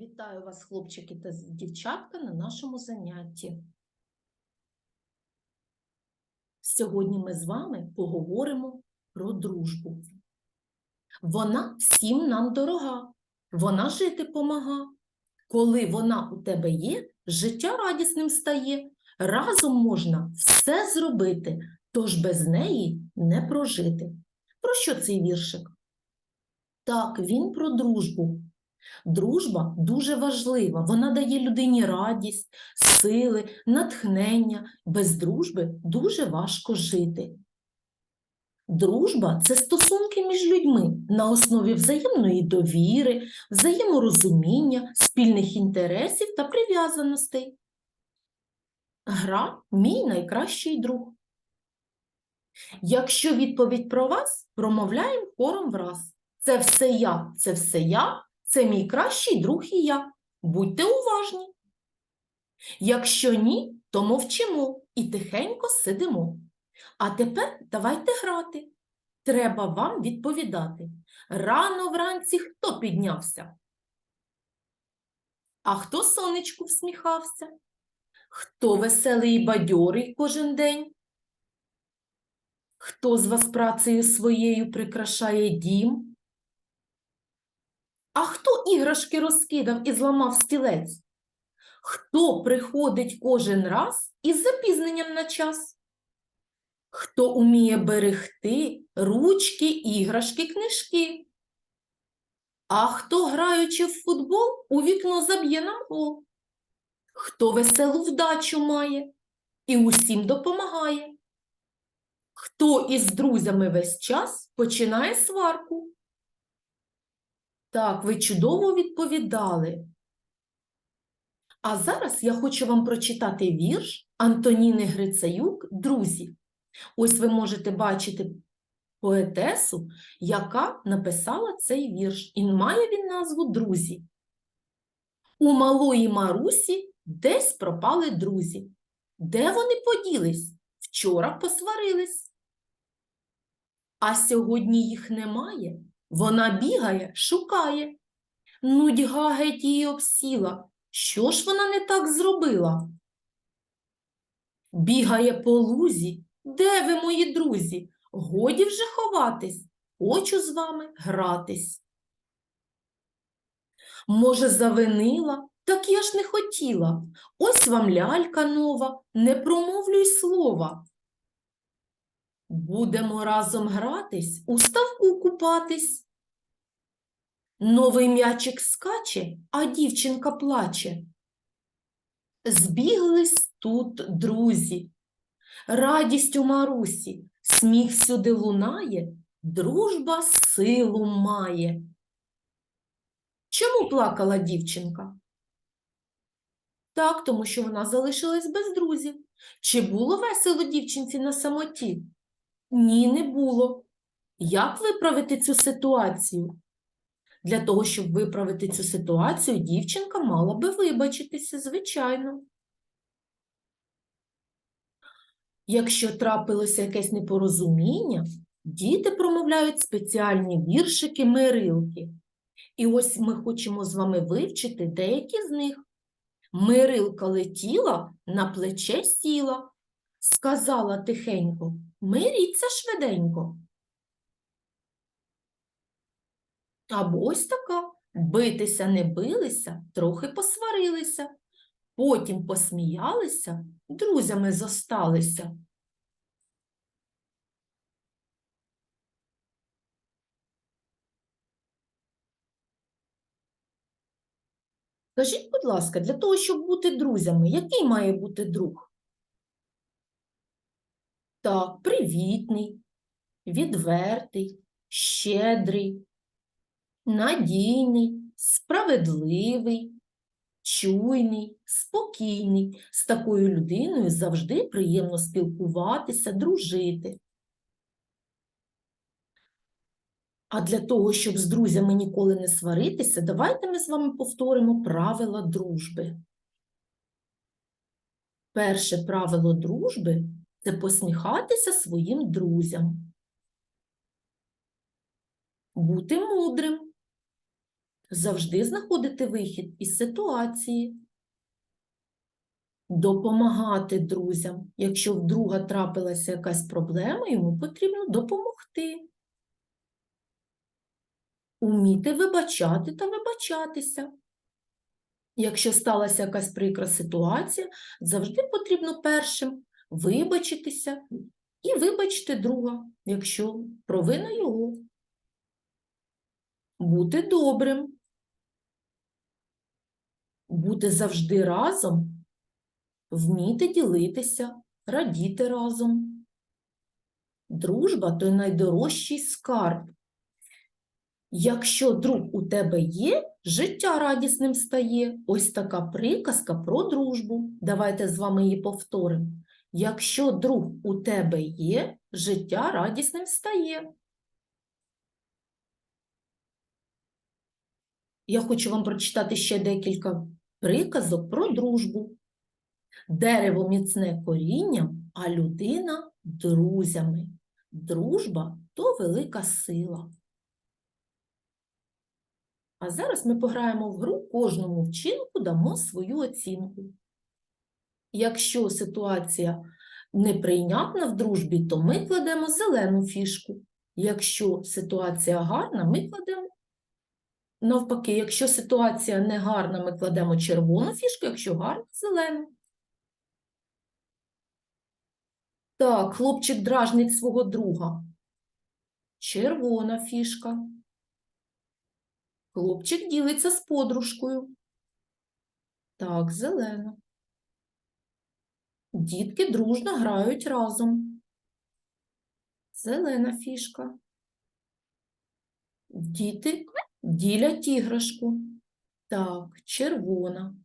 Вітаю вас, хлопчики та дівчатка, на нашому занятті. Сьогодні ми з вами поговоримо про дружбу. Вона всім нам дорога, вона жити помага. Коли вона у тебе є, життя радісним стає. Разом можна все зробити, тож без неї не прожити. Про що цей віршик? Так, він про дружбу. Дружба дуже важлива. Вона дає людині радість, сили, натхнення. Без дружби дуже важко жити. Дружба це стосунки між людьми на основі взаємної довіри, взаєморозуміння, спільних інтересів та прив'язаностей. Гра мій найкращий друг. Якщо відповідь про вас, промовляємо хором враз. Це все я, це все я, це мій кращий друг і я. Будьте уважні. Якщо ні, то мовчимо і тихенько сидимо. А тепер давайте грати. Треба вам відповідати. Рано вранці хто піднявся? А хто сонечку всміхався? Хто веселий і бадьорий кожен день? Хто з вас працею своєю прикрашає дім? А хто іграшки розкидав і зламав стілець? Хто приходить кожен раз із запізненням на час? Хто уміє берегти ручки, іграшки, книжки? А хто, граючи в футбол, у вікно заб'є нам гол? Хто веселу вдачу має і усім допомагає? Хто із друзями весь час починає сварку? Так, ви чудово відповідали. А зараз я хочу вам прочитати вірш Антоніни Грицаюк «Друзі». Ось ви можете бачити поетесу, яка написала цей вірш, і має він назву «Друзі». У малої Марусі десь пропали друзі. Де вони поділись? Вчора посварились. А сьогодні їх немає. Вона бігає, шукає. Нудьга геть її обсіла. Що ж вона не так зробила? Бігає по лузі. Де ви, мої друзі? Годі вже ховатись. Хочу з вами гратись. Може, завинила? Так я ж не хотіла. Ось вам лялька нова, не промовлюй слова. Будемо разом гратись, у ставку купатись. Новий м'ячик скаче, а дівчинка плаче. Збіглись тут друзі, радість у Марусі, сміх всюди лунає, дружба силу має. Чому плакала дівчинка? Так, тому що вона залишилась без друзів. Чи було весело дівчинці на самоті? Ні, не було. Як виправити цю ситуацію? Для того, щоб виправити цю ситуацію, дівчинка мала би вибачитися, звичайно. Якщо трапилося якесь непорозуміння, діти промовляють спеціальні віршики-мирилки. І ось ми хочемо з вами вивчити деякі з них. Мирилка летіла, на плече сіла, сказала тихенько, миріться швиденько. Або ось така, битися не билися, трохи посварилися, потім посміялися, друзями зосталися. Скажіть, будь ласка, для того, щоб бути друзями, який має бути друг? Так, привітний, відвертий, щедрий, надійний, справедливий, чуйний, спокійний. З такою людиною завжди приємно спілкуватися, дружити. А для того, щоб з друзями ніколи не сваритися, давайте ми з вами повторимо правила дружби. Перше правило дружби це посміхатися своїм друзям. Бути мудрим, завжди знаходити вихід із ситуації. Допомагати друзям. Якщо в друга трапилася якась проблема, йому потрібно допомогти. Уміти вибачати та вибачатися. Якщо сталася якась прикра ситуація, завжди потрібно першим вибачитися і вибачити друга, якщо провина його. Бути добрим. Бути завжди разом, вміти ділитися, радіти разом. Дружба то найдорожчий скарб. Якщо друг у тебе є, життя радісним стає. Ось така приказка про дружбу. Давайте з вами її повторимо. Якщо друг у тебе є, життя радісним стає. Я хочу вам прочитати ще декілька приказок про дружбу. Дерево міцне корінням, а людина друзями. Дружба то велика сила. А зараз ми пограємо в гру кожному вчинку дамо свою оцінку. Якщо ситуація неприйнятна в дружбі, то ми кладемо зелену фішку. Якщо ситуація гарна, ми кладемо навпаки. Якщо ситуація не гарна, ми кладемо червону фішку, якщо гарна зелену. Так, хлопчик дражнить свого друга. Червона фішка. Хлопчик ділиться з подружкою. Так, зелена. Дітки дружно грають разом. Зелена фішка. Діти ділять іграшку. Так, червона.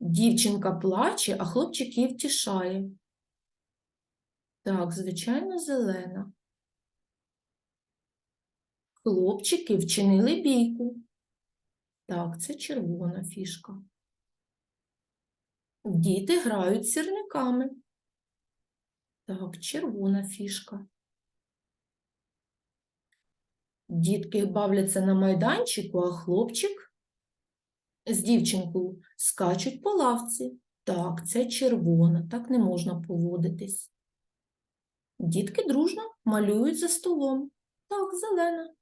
Дівчинка плаче, а хлопчик її. Так, звичайно, зелена. Хлопчики вчинили бійку. Так, це червона фішка. Діти грають з сірниками. Так, червона фішка. Дітки бавляться на майданчику, а хлопчик з дівчинкою скачуть по лавці. Так, це червона, так не можна поводитись. Дітки дружно малюють за столом. Так, зелена.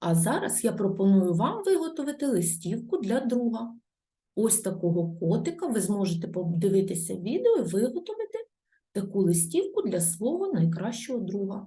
А зараз я пропоную вам виготовити листівку для друга. Ось такого котика ви зможете подивитися відео і виготовити таку листівку для свого найкращого друга.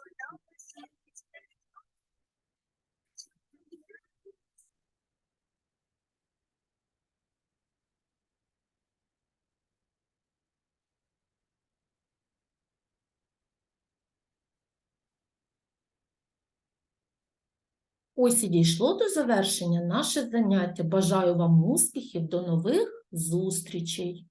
Ось і дійшло до завершення наше заняття. Бажаю вам успіхів, до нових зустрічей!